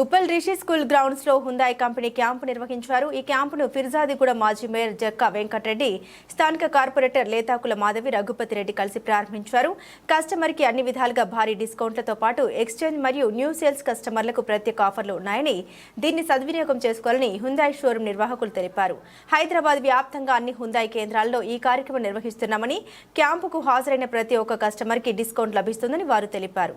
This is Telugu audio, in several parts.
ఉప్పల్ రిషి స్కూల్ గ్రౌండ్స్లో హుందాయ్ కంపెనీ క్యాంపు నిర్వహించారు. ఈ క్యాంపును ఫిర్జాదిగూడ మాజీ మేయర్ జక్కా వెంకటరెడ్డి స్థానిక కార్పొరేటర్ లేతాకుల మాధవి రఘుపతి రెడ్డి కలిసి ప్రారంభించారు. కస్టమర్కి అన్ని విధాలుగా భారీ డిస్కౌంట్లతో పాటు ఎక్స్చేంజ్ మరియు న్యూ సేల్స్ కస్టమర్లకు ప్రత్యేక ఆఫర్లు ఉన్నాయని దీన్ని సద్వినియోగం చేసుకోవాలని హుందాయ్ షోరూం నిర్వాహకులు తెలిపారు. హైదరాబాద్ వ్యాప్తంగా అన్ని హుందాయ్ కేంద్రాల్లో ఈ కార్యక్రమం నిర్వహిస్తున్నామని క్యాంపుకు హాజరైన ప్రతి ఒక్క కస్టమర్కి డిస్కౌంట్ లభిస్తుందని వారు తెలిపారు.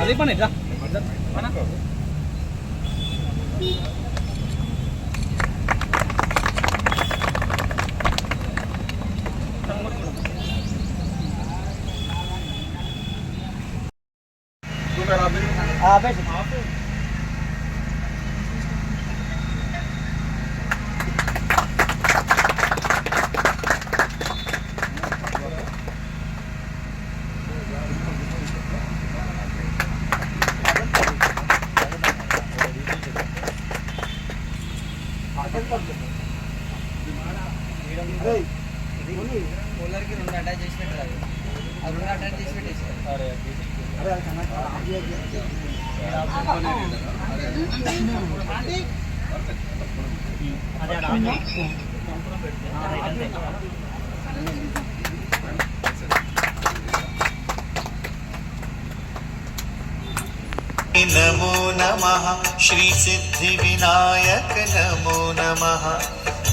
అదే పని రా కూలర్కి రెండు అటాచ్ చేసి పెట్టారు అది. రెండు అటాచ్ చేసి పెట్టేసి नमो नमः श्रीसिद्धिविनायक नमो नमः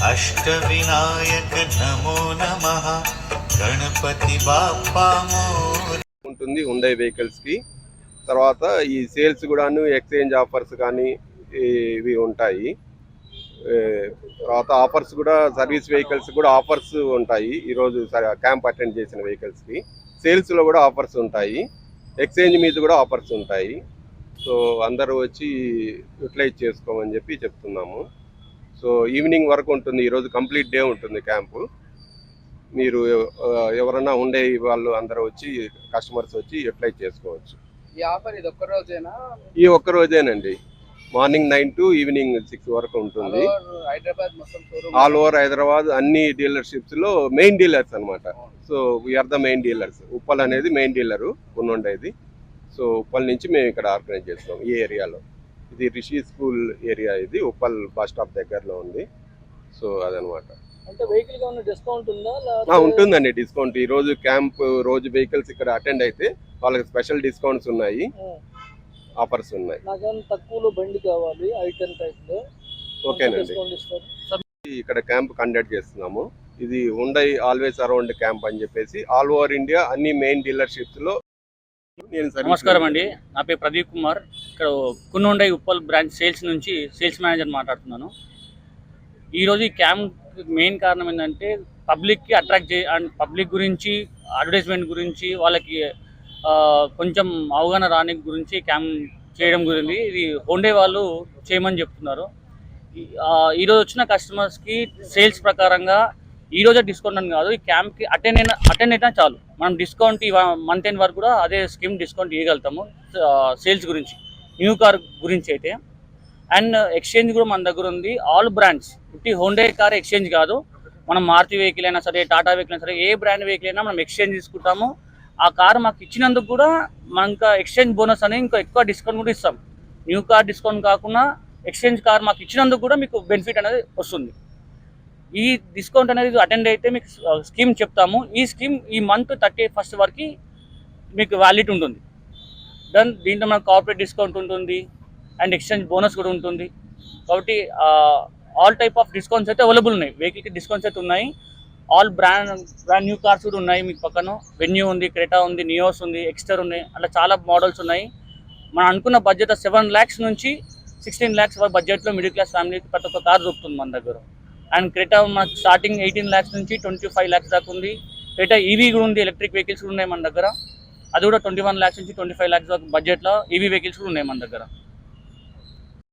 अष्टविनायक नमो नमः गणपति बाप्पा मोर ఉంటుంది ఉండే వెహికల్స్ కి తర్వాత ఈ సేల్స్ కూడాను ఎక్స్చేంజ్ ఆఫర్స్ కానీ ఇవి ఉంటాయి ఏ, తర్వాత ఆఫర్స్ కూడా సర్వీస్ వెహికల్స్ కూడా ఆఫర్స్ ఉంటాయి ఈరోజు క్యాంప్ అటెండ్ చేసిన వెహికల్స్ కి సేల్స్ లో కూడా ఆఫర్స్ ఉంటాయి ఎక్స్చేంజ్ మీద కూడా ఆఫర్స్ ఉంటాయి సో అందరూ వచ్చి యూటిలైజ్ చేసుకోమని చెప్పి చెప్తున్నాము. సో ఈవినింగ్ వరకు ఉంటుంది ఈరోజు కంప్లీట్ డే ఉంటుంది క్యాంపు. మీరు ఎవరన్నా ఉండే వాళ్ళు అందరూ వచ్చి కస్టమర్స్ వచ్చి యూటిలైజ్ చేసుకోవచ్చు. ఈ ఒక్క రోజేనండి. Morning nine to evening six వరకు ఉంటుంది. ఆల్ ఓవర్ హైదరాబాద్ అన్ని డీలర్షిప్స్లో మెయిన్ డీలర్స్ అన్నమాట. So we are the main dealers Uppal అనేది మెయిన్ డీలరు ఉన్నుండేది. సో ఉప్పల్ నుంచి మేము ఇక్కడ ఆర్గనైజ్ చేస్తున్నాం ఈ ఏరియాలో. ఇది రిషి స్కూల్ ఏరియా ఇది. ఉప్పల్ బస్ స్టాప్ దగ్గరలో ఉంది. సో అదనమాట. ఉంటుందండి డిస్కౌంట్ ఈ రోజు క్యాంప్ రోజు వెహికల్స్ ఇక్కడ అటెండ్ అయితే వాళ్ళకి స్పెషల్ డిస్కౌంట్స్ ఉన్నాయి. ఆఫర్స్ ఉన్నాయి. తక్కువలో బండి కావాలి ఐటెన్ టైప్లో ఓకేనండి. ఇక్కడ క్యాంప్ కండక్ట్ చేస్తున్నాము. ఇది ఉండై ఆల్వేస్ అరౌండ్ క్యాంప్ అని చెప్పేసి ఆల్ ఓవర్ ఇండియా అన్ని మెయిన్ డీలర్షిప్స్లో నమస్కారం అండి. నా పేరు ప్రదీప్ కుమార్. ఇక్కడ Kun Hyundai Uppal branch sales నుంచి సేల్స్ మేనేజర్ మాట్లాడుతున్నాను. ఈరోజు ఈ క్యాంప్ మెయిన్ కారణం ఏంటంటే పబ్లిక్కి అట్రాక్ట్ చే అండ్ పబ్లిక్ గురించి అడ్వర్టైజ్మెంట్ గురించి వాళ్ళకి కొంచెం అవగాహన రాని గురించి క్యాంప్ చేయడం గురించి ఇది హోండే వాళ్ళు చేయమని చెప్తున్నారు. ఈరోజు వచ్చిన కస్టమర్స్కి సేల్స్ ప్రకారంగా ఈ రోజే డిస్కౌంట్ అని కాదు ఈ క్యాంప్కి అటెండ్ అయినా అటెండ్ అయినా చాలు. మనం డిస్కౌంట్ మంత్ ఎండ్ వరకు కూడా అదే స్కీమ్ డిస్కౌంట్ ఇవ్వగలుగుతాము సేల్స్ గురించి న్యూ కార్ గురించి అయితే. అండ్ ఎక్స్చేంజ్ uh, కూడా మన దగ్గర ఉంది. ఆల్ బ్రాండ్స్ ఇట్టి హోండే కార్ ఎక్స్చేంజ్ కాదు. మనం మారుతి వెహికల్ అయినా సరే టాటా వెహికల్ అయినా సరే ఏ బ్రాండ్ వెహికల్ అయినా మనం ఎక్స్చేంజ్ తీసుకుంటాము. ఆ కార్ మాకు ఇచ్చినందుకు కూడా మనం ఇంకా ఎక్స్చేంజ్ బోనస్ అని ఇంకా ఎక్కువ డిస్కౌంట్ కూడా ఇస్తాం. న్యూ కార్ డిస్కౌంట్ కాకుండా ఎక్స్చేంజ్ కార్ మాకు ఇచ్చినందుకు కూడా మీకు బెనిఫిట్ అనేది వస్తుంది. ఈ డిస్కౌంట్ అనేది అటెండ్ అయితే మీకు స్కీమ్ చెప్తాము. ఈ స్కీమ్ ఈ మంత్ థర్టీ ఫస్ట్ వరకు మీకు వ్యాలిడ్ ఉంటుంది. దెన్ దీంట్లో మనకు కార్పొరేట్ డిస్కౌంట్ ఉంటుంది. అండ్ ఎక్స్చేంజ్ బోనస్ కూడా ఉంటుంది. కాబట్టి ఆల్ టైప్ ఆఫ్ డిస్కౌంట్స్ అయితే అవైలబుల్ ఉన్నాయి. వెహికల్కి డిస్కౌంట్స్ అయితే ఉన్నాయి. All brand brand new cars కూడా ఉన్నాయి మీకు పక్కన. వెన్యూ ఉంది క్రెటా ఉంది నియోస్ ఉంది ఎక్స్టర్ ఉన్నాయి. అట్లా చాలా మోడల్స్ ఉన్నాయి. మనం అనుకున్న బడ్జెట్ సెవెన్ ల్యాక్స్ నుంచి సిక్స్టీన్ ల్యాక్స్ బడ్జెట్లో మిడిల్ క్లాస్ ఫ్యామిలీకి ప్రతి ఒక్క కార్ దొరుకుతుంది మన దగ్గర. అండ్ క్రెటా మనకు స్టార్టింగ్ ఎయిటీన్ ల్యాక్స్ నుంచి ట్వంటీ ఫైవ్ ల్యాక్స్ దాకా ఉంది. క్రెటా ఈవీ కూడా ఉంది ఎలక్ట్రిక్ వెహికల్స్ కూడా ఉన్నాయి మన దగ్గర. అది కూడా ట్వంటీ వన్ ల్యాక్స్ నుంచి ట్వంటీ ఫైవ్ ల్యాక్స్ దాకా బడ్జెట్లో ఈవీ వెహికల్స్ కూడా ఉన్నాయి మన దగ్గర.